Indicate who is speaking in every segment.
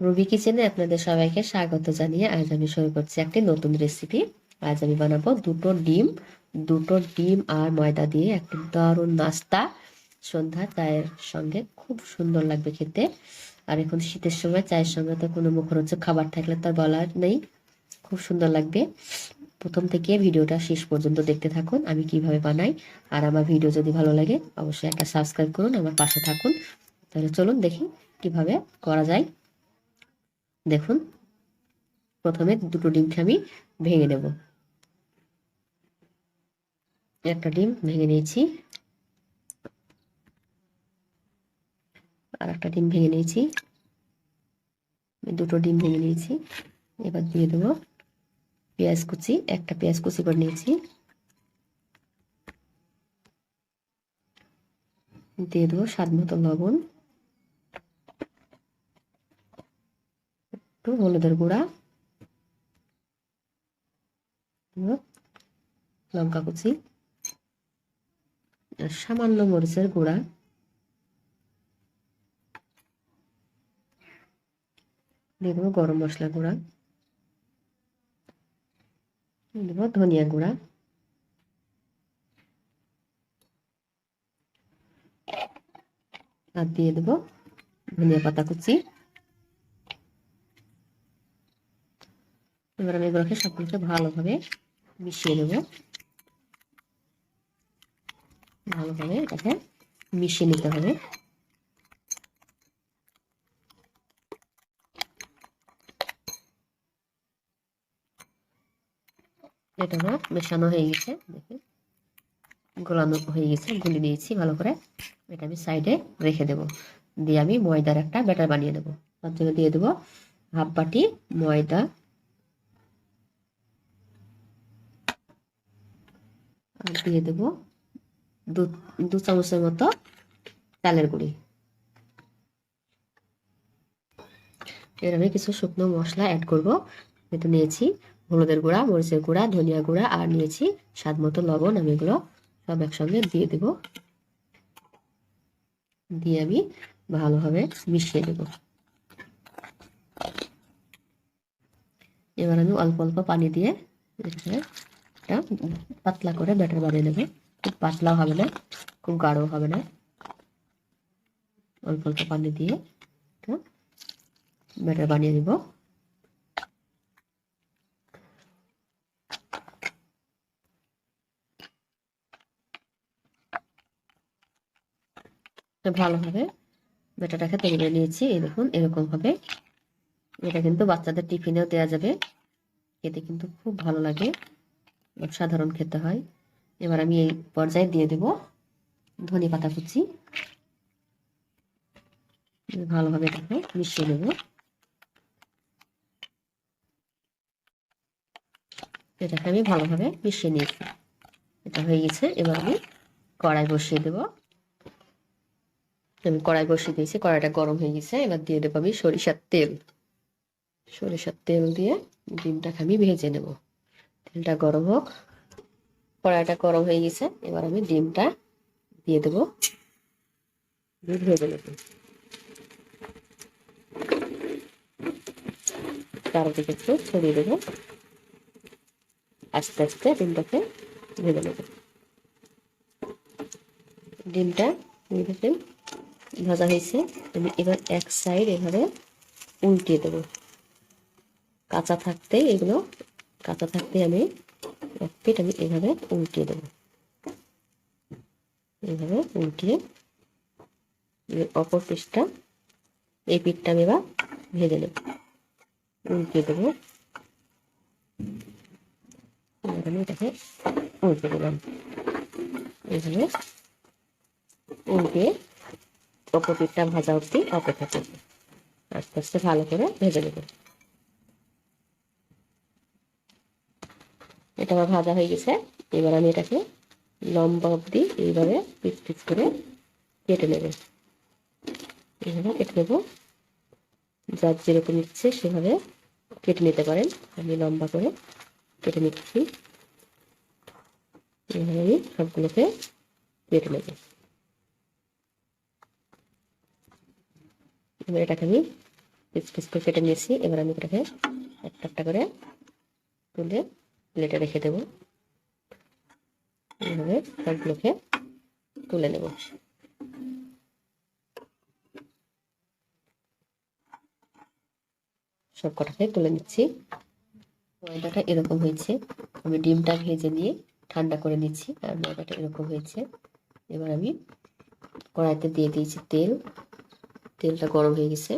Speaker 1: Ruby কিচেনে আপনাদের সবাইকে স্বাগত জানিয়ে আজ আমি শুরু করছি একটি নতুন রেসিপি আজ আমি বানাবো দুটো ডিম দুটো ডিম আর ময়দা দিয়ে একটি দারুণ নাস্তা। সন্ধ্যা, চায়ের সঙ্গে খুব সুন্দর লাগবে খেতে। আর এখন শীতের সময় চায়ের সঙ্গে তো কোনো মুখরোচক খাবার থাকলে তার বলার নেই। খুব সুন্দর লাগবে। প্রথম থেকে ভিডিওটা শেষ পর্যন্ত দেখতে থাকুন, আমি কীভাবে বানাই। আর আমার ভিডিও যদি ভালো লাগে, অবশ্যই একটা সাবস্ক্রাইব করুন, আমার পাশে থাকুন। তাহলে চলুন দেখি কীভাবে করা যায়। দেখুন, প্রথমে দুটো ডিমকে আমি ভেঙে নেব একটা ডিম ভেঙে নিয়েছি, আর একটা ডিম ভেঙে নিয়েছি দুটো ডিম ভেঙে নিয়েছি। এবার দিয়ে দেবো পেঁয়াজ কুচি, একটা পেঁয়াজ কুচি করে নিয়েছি। দিয়ে দেবো স্বাদ মতো লবণ। একটু হলুদের গুঁড়া লঙ্কা কুচি সামান্য মরিচের গুঁড়া। দিয়ে দেবো গরম মশলা গুঁড়া। দেবো ধনিয়া গুঁড়া। আর দিয়ে দেবো ধনিয়া পাতা কুচি। এবার আমি এগুলোকে সবগুলোকে ভালোভাবে মিশিয়ে নেব। ভালোভাবে এটাকে মিশিয়ে নিতে হবে। এটা আমার মেশানো হয়ে গেছে, দেখুন। গোলানো হয়ে গেছে, গুলি নিয়েছি, ভালো করে এটা আমি সাইডে রেখে দেব। দিয়ে আমি ময়দার একটা ব্যাটার বানিয়ে নেব। তার জন্য দিয়ে দেবো হাফ বাটি ময়দা আর দিয়ে দেবো দু দু চামচের মতো চালের গুঁড়ি। এর আমি কিছু শুকনো মশলা অ্যাড করব। যেটা নিয়েছি হলুদের গুঁড়া, মরিচের গুঁড়া, ধনিয়া গুঁড়া, আর নিয়েছি স্বাদ মতো লবণ। আমি এগুলো সব একসঙ্গে দিয়ে দেব। দিয়ে আমি ভালোভাবে মিশিয়ে দেব। এবার আমি অল্প অল্প পানি দিয়ে একটা পাতলা করে ব্যাটার বানিয়ে নেব। খুব পাতলাও হবে না, খুব গাঢ়ও হবে না। অল্প অল্প পানি দিয়ে ব্যাটার বানিয়ে নেব। ভালোভাবে ব্যাটাটাকে তৈরি করে নিয়েছি। এই দেখুন এরকম হবে এটা কিন্তু বাচ্চাদের টিফিনেও দেওয়া যাবে। খেতে কিন্তু খুব ভালো লাগে। সাধারণ খেতে হয়। এবার আমি এই পর্যায়ে দিয়ে দেব ধনে পাতা কুচি। ভালোভাবে এটাকে মিশিয়ে নেব। এটাকে আমি ভালোভাবে মিশিয়ে নিয়েছি। এটা হয়ে গেছে, এবার আমি কড়াই বসিয়ে দেব। আমি কড়াই বসিয়ে দিয়েছি, কড়াইটা গরম হয়ে গেছে। এবার দিয়ে দেবো আমি সরিষার তেল। সরিষার তেল দিয়ে ডিমটাকে আমি ভেজে নেব। তেলটা গরম হোক। কড়াইটা গরম হয়ে গেছে। এবার আমি ডিমটা দিয়ে দেবো। ভেজে নেব চারদিকে একটু ছড়িয়ে দেবো। আস্তে আস্তে ডিমটাকে ভেজে নেব। ডিমটা দেখেন ভাজা হয়েছে। আমি এবার এক সাইড এভাবে উল্টিয়ে দেবো। কাঁচা থাকতে এগুলো কাঁচা থাকতে আমি এক পিঠ আমি এভাবে উল্টিয়ে দেবো। এইভাবে উল্টিয়ে অপর পিঠটা এই পিঠটা আমি এবার ভেজে নেব। উল্টিয়ে দেবো। আমি এটাকে উল্টে দিলাম। এইভাবে উল্টে অপর পিঠটা ভাজা অবধি অপেক্ষা করব। আস্তে আস্তে ভালো করে ভেজে নেব। এটা আমার ভাজা হয়ে গেছে। এবার আমি এটাকে লম্বা অবধি এইভাবে পিস পিস করে কেটে নেবে। এইভাবে কেটে নেব। যার যেরকম ইচ্ছে সেভাবে কেটে নিতে পারেন। আমি লম্বা করে কেটে নিচ্ছি। এইভাবে আমি সবগুলোকে কেটে নেব। এবার এটাকে আমি পিস পিস করে কেটে নিয়েছি। এবার আমি এটাকে একটা একটা করে তুলে প্লেটে রেখে দেবো। এইভাবে সবগুলোকে তুলে নেব। সব কটাকে তুলে নিচ্ছি। ময়দাটা এরকম হয়েছে। আমি ডিমটা ভেজে নিয়ে ঠান্ডা করে নিচ্ছি। আর ময়দাটা এরকম হয়েছে। এবার আমি কড়াইতে দিয়ে দিয়েছি তেল। তেলটা গরম হয়ে গেছে।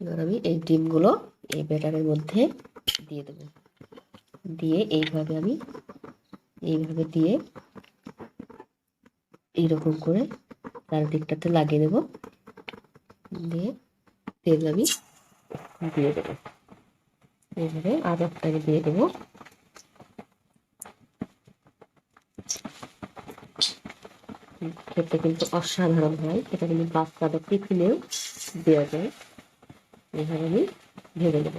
Speaker 1: এবার আমি এই ডিমগুলো এই ব্যাটারের মধ্যে দিয়ে দেবো। দিয়ে এইভাবে আমি, এইভাবে দিয়ে এইরকম করে তার দিকটাতে লাগিয়ে দেবো। দিয়ে তেল আমি দিয়ে দেবো। এইভাবে আর একটাকে দিয়ে দেবো। খেতে কিন্তু অসাধারণ হয়। এটা কিন্তু বাচ্চাদের টিফিনেও দেওয়া যায়। এইভাবে আমি ভেবে নেব।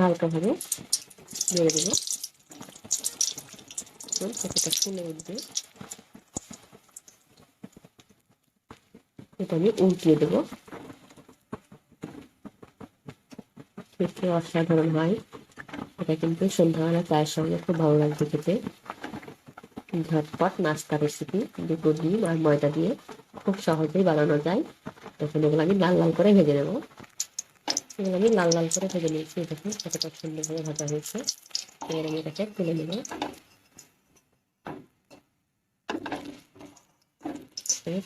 Speaker 1: হালকাভাবে নেড়ে দেবো। কতটা ফুলে উঠবে। এটা আমি উল্টিয়ে দেবো। খেতে অসাধারণ হয়। এটা কিন্তু সন্ধ্যাবেলা চায়ের সঙ্গে খুব ভালো লাগবে খেতে। ঝটপট নাস্তা রেসিপি দুটো ডিম আর ময়দা দিয়ে খুব সহজেই বানানো যায়। তখন এগুলো আমি লাল লাল করে ভেজে নেব। এগুলো আমি লাল লাল করে ভেজে নিয়েছি দেখুন কতটা সুন্দরভাবে ভাজা হয়েছে। এবার আমি এটাকে তুলে নেব।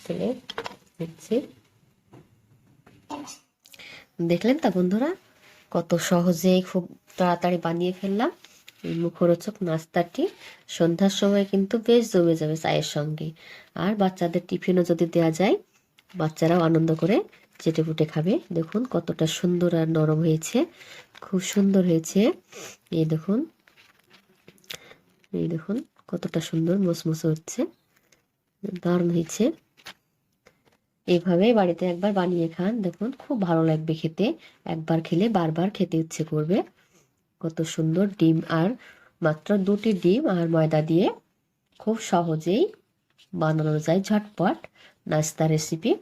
Speaker 1: তুলে দেখলেন তা বন্ধুরা, কত সহজেই খুব তাড়াতাড়ি বানিয়ে ফেললাম। এই মুখরোচক নাস্তাটি সন্ধ্যার সময় কিন্তু বেশ জমে যাবে চায়ের সঙ্গে। আর বাচ্চাদের টিফিনও যদি দেওয়া যায়, বাচ্চারাও আনন্দ করে চেটে ফুটে খাবে। দেখুন কতটা সুন্দর আর নরম হয়েছে। খুব সুন্দর হয়েছে। এই দেখুন। এই দেখুন কতটা সুন্দর মুসমুসে হচ্ছে। দারুণ হয়েছে। এইভাবে বাড়িতে একবার বানিয়ে খান। দেখুন খুব ভালো লাগবে খেতে। একবার খেলে বারবার খেতে ইচ্ছে করবে। কত সুন্দর ডিম আর মাত্র দুটি ডিম আর ময়দা দিয়ে খুব সহজেই বানানো যায় ঝটপট নাস্তা রেসিপি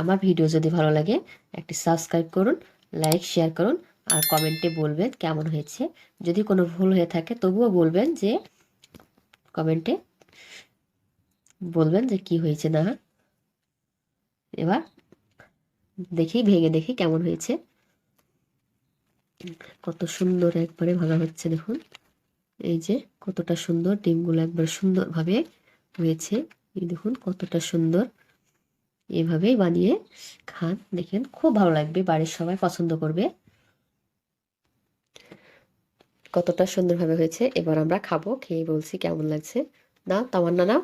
Speaker 1: আমার ভিডিও যদি ভালো লাগে, একটি সাবস্ক্রাইব করুন লাইক শেয়ার করুন, আর কমেন্টে বলবেন কেমন হয়েছে। যদি কোনো ভুল হয়ে থাকে, তবুও বলবেন যে কমেন্টে বলবেন যে কি হয়েছে না। এবার দেখি, ভেঙে দেখি কেমন হয়েছে। কত সুন্দর একবারে ভাঙা হচ্ছে, দেখুন। এই যে কতটা সুন্দর, ডিমগুলো একবার সুন্দরভাবে হয়েছে। এই দেখুন কতটা সুন্দর। এভাবেই বানিয়ে খান, দেখেন, খুব ভালো লাগবে, বাড়ির সবাই পছন্দ করবে। কতটা সুন্দরভাবে হয়েছে, এবার আমরা খাব, খেয়ে বলছি কেমন লাগছে। না, তামান্না না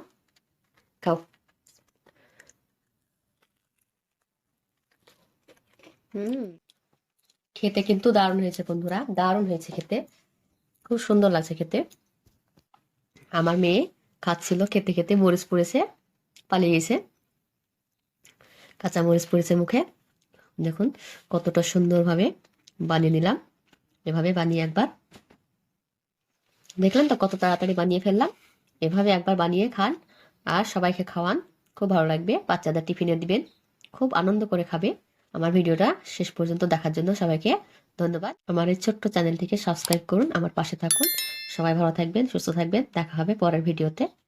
Speaker 1: খাও। হুম, খেতে কিন্তু দারুণ হয়েছে বন্ধুরা, দারুণ হয়েছে খেতে, খুব সুন্দর লাগছে খেতে। আমার মেয়ে খাচ্ছিল, খেতে খেতে মরিচ পড়েছে, পালিয়ে গেছে। কাঁচা মরিচ পড়েছে মুখে। দেখুন, কতটা সুন্দরভাবে বানিয়ে নিলাম। এভাবে বানিয়ে একবার। দেখলেন তো কত তাড়াতাড়ি বানিয়ে ফেললাম। এভাবে একবার বানিয়ে খান আর সবাইকে খাওয়ান। খুব ভালো লাগবে। বাচ্চাদের টিফিনে দিবেন। খুব আনন্দ করে খাবে। আমার ভিডিওটা শেষ পর্যন্ত দেখার জন্য সবাইকে ধন্যবাদ। আমার এই ছোট্ট চ্যানেলটিকে সাবস্ক্রাইব করুন। আমার পাশে থাকুন। সবাই ভালো থাকবেন, সুস্থ থাকবেন। দেখা হবে পরের ভিডিওতে।